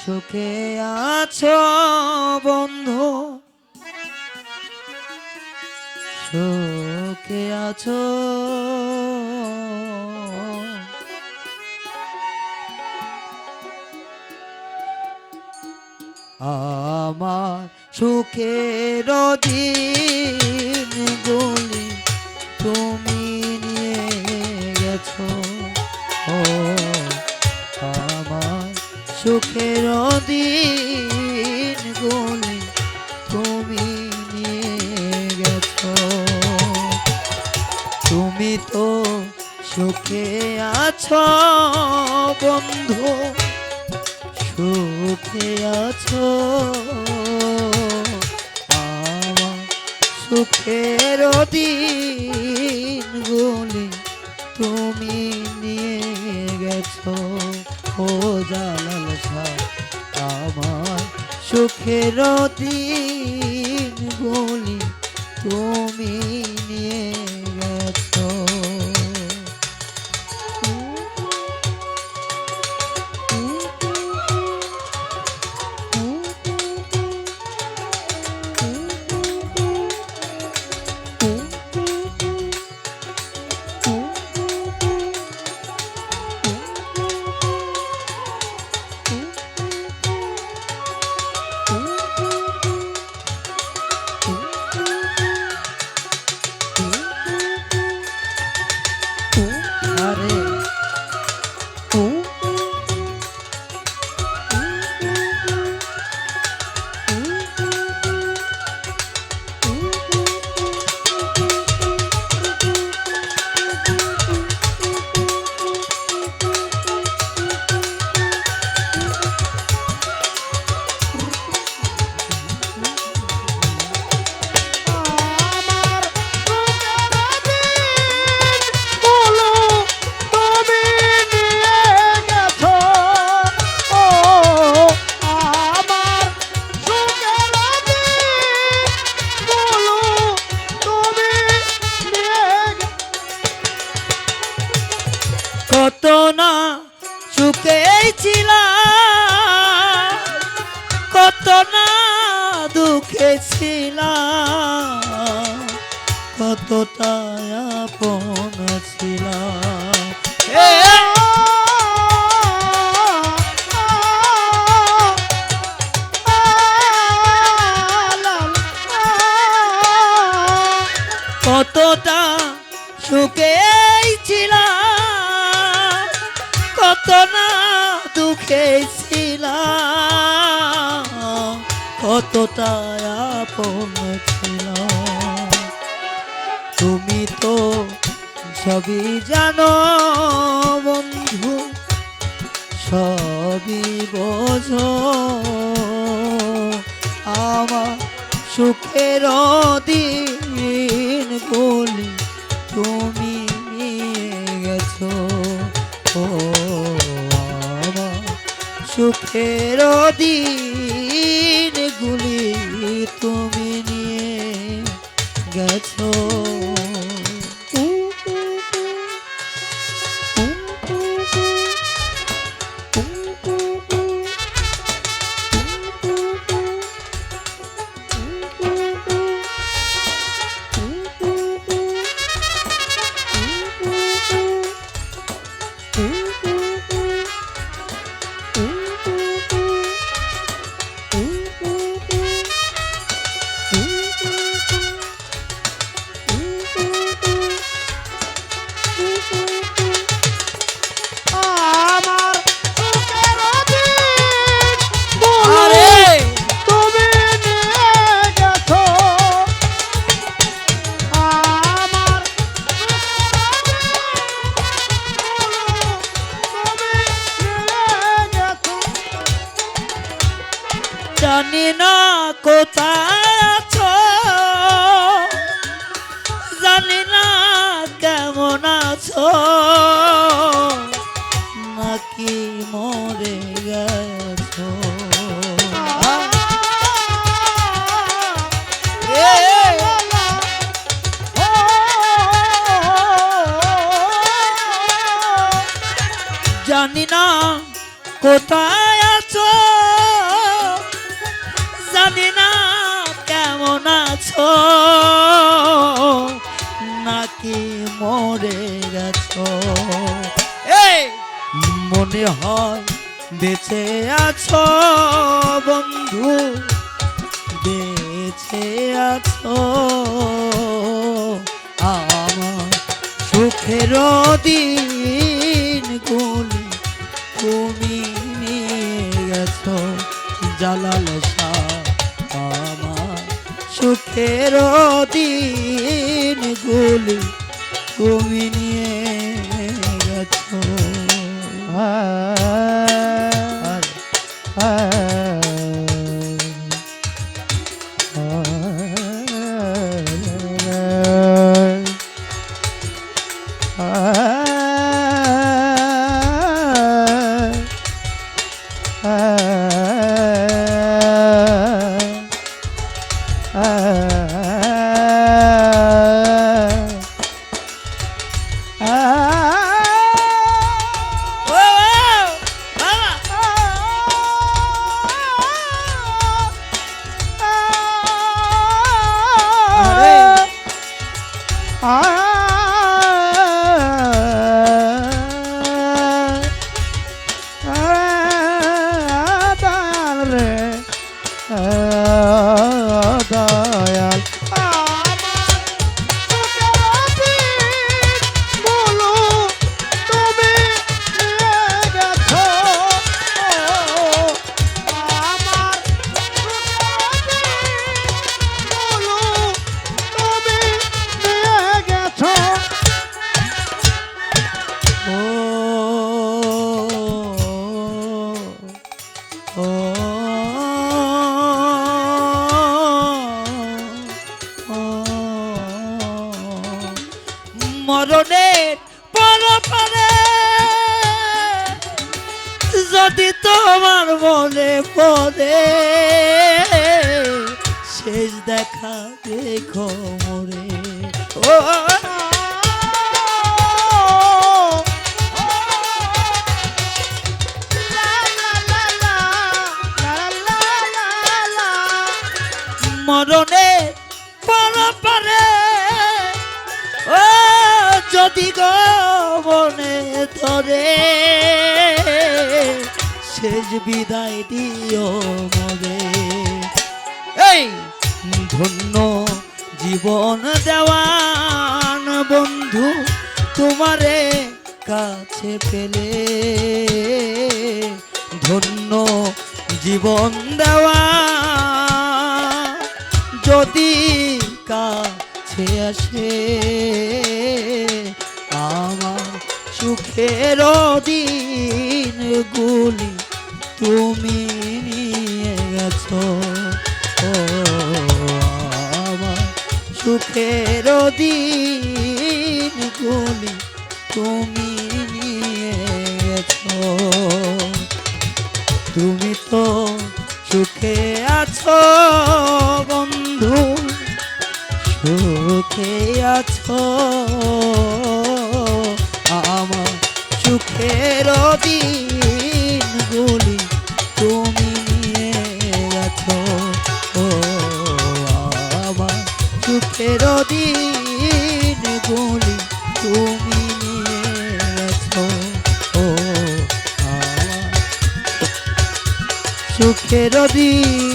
সুখে আছো বন্ধু? সুখে আছো। আমার সুখের দিন গুলি সুখের দিন গুলি তুমি গেছো। তুমি তো সুখে আছো বন্ধু, সুখে আছো। সুখের দিন গুলি তুমি ও জালাল আমার সুখের দিন বলি তুমি দুঃখে কতটা আপন কতটা সুখে ছিলাম কত না দুঃখে কতটা আপন ছিলাম। তুমি তো সবই জানো বন্ধু, সবই বোঝো। আমার সুখের দিন বলি তুমি গেছো। ও, আমার সুখের দিন গুলি তুমি নিয়ে গেছো। গেছ নাকি মরে গেছ? জানি না কোথায় আছো জানি না কেমন আছো। মরে গেছ। এই! মনে হয় বেঁচে আছো বন্ধু। বেঁচে আছো। আমার সুখের দিন গুলি তুমি নিয়ে গেছো। জালাল আমার সুখের দিন গুলি তুমি নিয়ে গেছো। আর ও, মরণের পর যদি তোমার মনে পড়ে শেষ দেখা দেখো মরে ও মরণে পরে। ও, যদি গো মনে ধরে, শেষ বিদায় দিও মরে। এই, ধন্য জীবন দেওয়ান বন্ধু তোমারে কাছে পেলে। ধন্য জীবন দেওয়া যদি কাছে আসে, আমার সুখের দিন গুলি তুমি নিয়ে গেছো। ও, আমার সুখের দিন গুলি তুমি নিয়ে গেছো। তুমি তো সুখে আছো সুখে আছো? আমার সুখের দিনগুলি তুমি নিয়ে গেছো ও, আমার সুখের দিনগুলি তুমি নিয়ে গেছো ও, আমার সুখের দিনগুলি